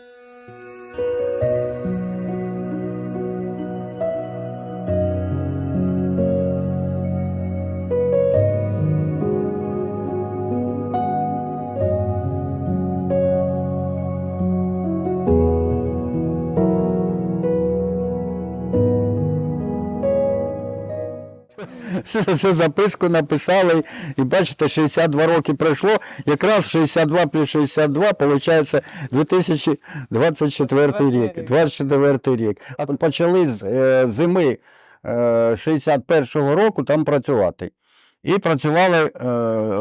Música Цю записку написали, і бачите, 62 роки пройшло, якраз 62 плюс 62, виходить 2024 рік. 24 рік. А почали з е, зими е, 61-го року там працювати. І працювали е,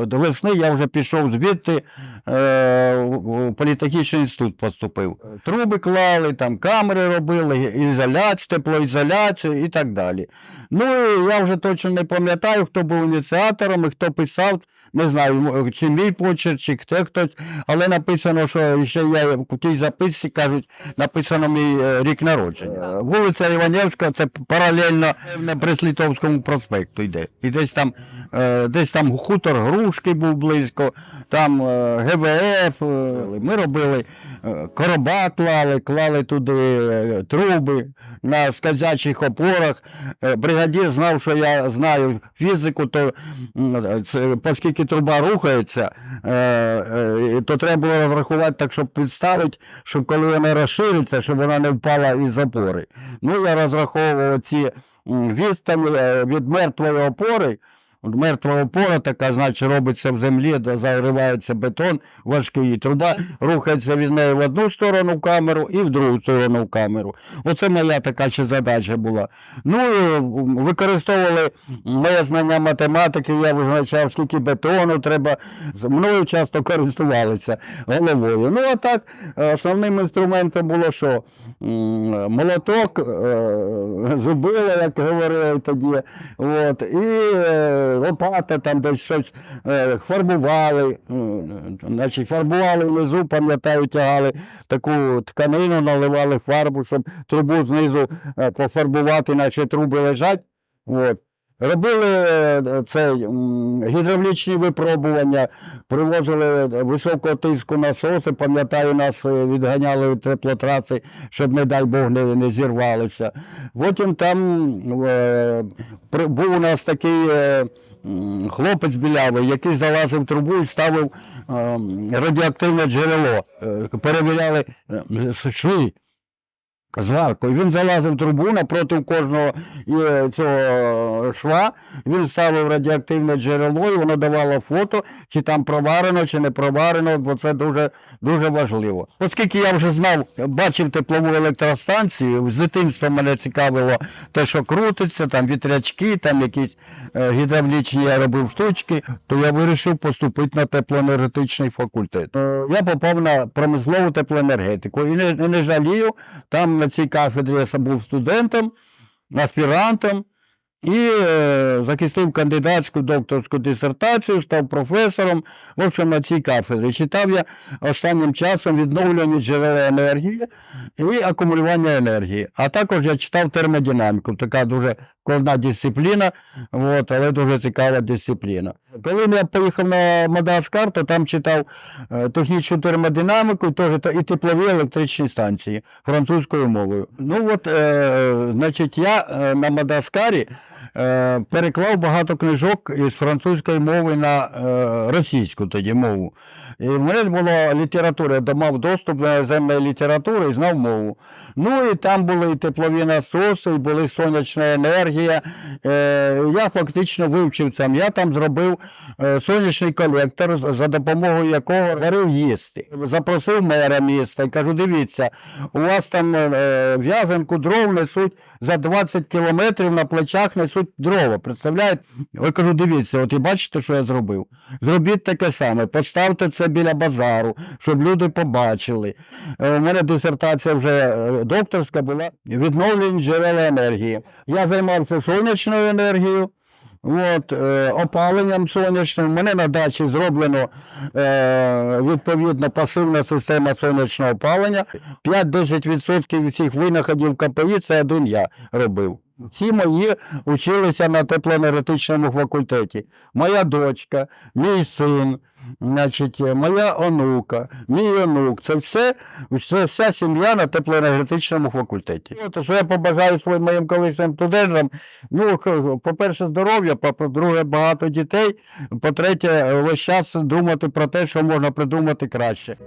до весни, я вже пішов звідти, е, в в політехнічний інститут поступив. Труби клали, там камери робили, ізоляцію, теплоізоляцію і так далі. Ну, я вже точно не пам'ятаю, хто був ініціатором і хто писав, не знаю, чи мій почерк, чи хто хтось, але написано, що ще я в тій записці кажуть, написано мій е, рік народження. Вулиця Іванівська, це паралельно на Преслітовському проспекту йде. І десь там, е, десь там хутор Грушки був близько, там е, ГВФ, е, ми робили е, короба клали, клали туди е, труби на сказячих опорах. Е, Бригадір знав, що я знаю фізику, то оскільки труба рухається, е, е, то треба було розрахувати так, щоб підставити, щоб коли вона розшириться, щоб вона не впала із опори. Ну, я розраховував ці відстані е, від мертвої опори. От Мертва опора така, значить, робиться в землі, де заривається бетон важкий. і Труба рухається від неї в одну сторону в камеру і в другу сторону в камеру. Оце моя така ще задача була. Ну, використовували моє знання математики, я визначав, скільки бетону треба. Мною часто користувалися головою. Ну, а так, е, основним інструментом було що? Молоток, е, зубила, як говорили тоді. От, і е, лопата там десь щось е, фарбували. Значить, фарбували внизу, пам'ятаю, тягали таку тканину, наливали фарбу, щоб трубу знизу е, пофарбувати, наче труби лежать. От. Робили е, цей м, гідравлічні випробування, привозили високого тиску насоси, пам'ятаю, нас е, відганяли від теплотраси, щоб, не дай Бог, не, не зірвалося. Потім там е, був у нас такий е, хлопець білявий, який залазив в трубу і ставив е, радіоактивне джерело. Е, Перевіряли е, Зваркою. Він залазив трубу напроти кожного е, цього шва, він ставив радіоактивне джерело, і воно давало фото, чи там проварено, чи не проварено, бо це дуже, дуже важливо. Оскільки я вже знав, бачив теплову електростанцію, з дитинства мене цікавило те, що крутиться, там вітрячки, там якісь е, гідравлічні я робив штучки, то я вирішив поступити на теплоенергетичний факультет. Е, Я попав на промислову теплоенергетику і не, не жалію. Там на цій кафедрі я був студентом, аспірантом і е, захистив кандидатську докторську дисертацію, став професором. В общем, на цій кафедрі. Читав я останнім часом відновлення джерела енергії і акумулювання енергії. А також я читав термодинаміку, така дуже складна дисципліна, от, але дуже цікава дисципліна. Коли я поїхав на Мадагаскар, то там читав е, технічну термодинаміку, теж і теплові електричні станції французькою мовою. Ну от, е, значить, я е, на Мадагаскарі переклав багато книжок із французької мови на е, російську тоді мову. І в мене була література, я мав доступ до іноземної літератури і знав мову. Ну і там були і теплові насоси, і були сонячна енергія. Е, я фактично вивчив це. Я там зробив е, сонячний колектор, за- допомогою якого варив їсти. Запросив мера міста і кажу: дивіться, у вас там е, в'язанку дров несуть за 20 кілометрів на плечах несуть дрова. Представляєте? Я кажу, дивіться, от і бачите, що я зробив. Зробіть таке саме, поставте це біля базару, щоб люди побачили. Е, У мене дисертація вже е, докторська була відновлення джерел енергії. Я займався сонячною енергією. От, е, опаленням сонячним. У мене на дачі зроблено е, відповідно пасивна система сонячного опалення. 5-10% від цих винаходів КПІ це один я робив. Всі мої училися на теплоенергетичному факультеті. Моя дочка, мій син, значить, моя онука, мій онук. Це все, все вся сім'я на теплоенергетичному факультеті. От, що я побажаю своїм моїм колишнім студентам. Ну, по-перше, здоров'я, по-друге, багато дітей. По-третє, весь час думати про те, що можна придумати краще.